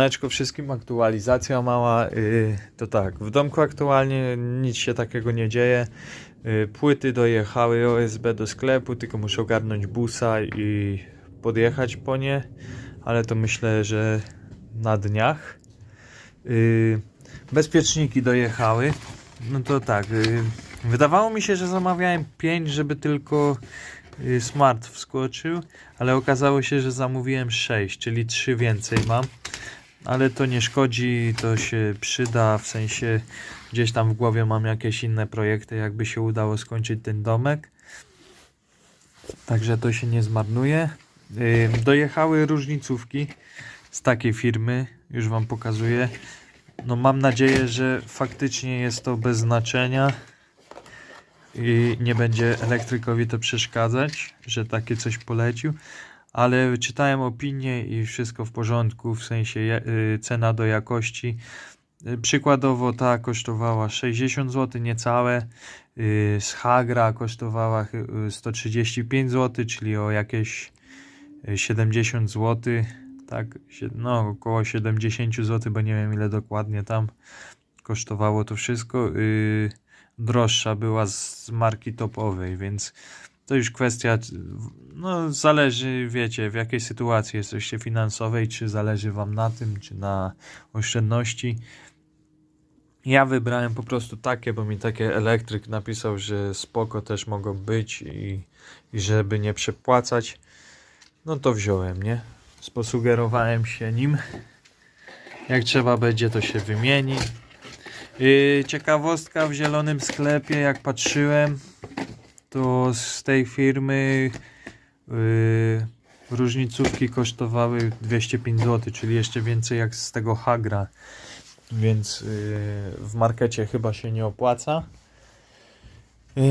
Neczko wszystkim aktualizacja mała. y, to tak, w domku aktualnie nic się takiego nie dzieje. Y, płyty dojechały OSB do sklepu, tylko muszę ogarnąć busa i podjechać po nie, ale to myślę, że na dniach. Y, bezpieczniki dojechały. No to tak, wydawało mi się, że zamawiałem 5, żeby tylko smart wskoczył, ale okazało się, że zamówiłem 6, czyli 3 więcej mam ale to nie szkodzi, to się przyda, w sensie gdzieś tam w głowie mam jakieś inne projekty, jakby się udało skończyć ten domek. Także to się nie zmarnuje. Dojechały różnicówki z takiej firmy, już Wam pokazuję. No mam nadzieję, że faktycznie jest to bez znaczenia i nie będzie elektrykowi to przeszkadzać, że takie coś polecił ale czytałem opinię i wszystko w porządku, w sensie y, cena do jakości. Y, Przykładowo ta kosztowała 60 zł niecałe, y, z Hagra kosztowała chy- y, 135 zł, czyli o jakieś y, 70 zł, tak, no około 70 zł, bo nie wiem ile dokładnie tam kosztowało to wszystko. Droższa była z marki topowej, więc to już kwestia, no zależy, wiecie, w jakiej sytuacji jesteście finansowej, czy zależy wam na tym, czy na oszczędności. Ja wybrałem po prostu takie, bo mi takie elektryk napisał, że spoko też mogą być i, i żeby nie przepłacać, no to wziąłem, nie? Sposugerowałem się nim. Jak trzeba będzie, to się wymieni. Yy, ciekawostka w zielonym sklepie, jak patrzyłem, to z tej firmy yy, różnicówki kosztowały 205 zł, czyli jeszcze więcej jak z tego Hagra, więc yy, w markecie chyba się nie opłaca. Yy,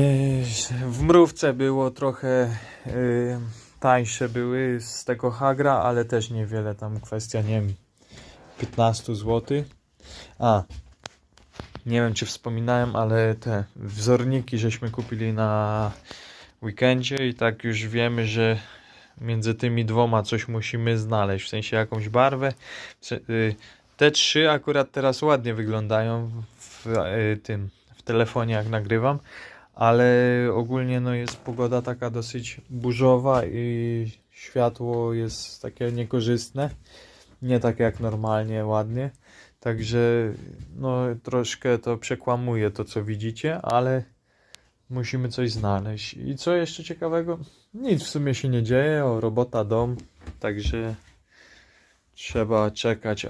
w mrówce było trochę yy, tańsze były z tego Hagra, ale też niewiele tam kwestia, nie wiem, 15 zł. A, nie wiem, czy wspominałem, ale te wzorniki żeśmy kupili na weekendzie i tak już wiemy, że między tymi dwoma coś musimy znaleźć, w sensie jakąś barwę. Y, Te trzy akurat teraz ładnie wyglądają w y, tym w telefonie jak nagrywam, ale ogólnie no jest pogoda taka dosyć burzowa i światło jest takie niekorzystne. Nie tak jak normalnie, ładnie. Także no troszkę to przekłamuje to co widzicie, ale musimy coś znaleźć. I co jeszcze ciekawego? Nic w sumie się nie dzieje, o robota dom, także trzeba czekać aż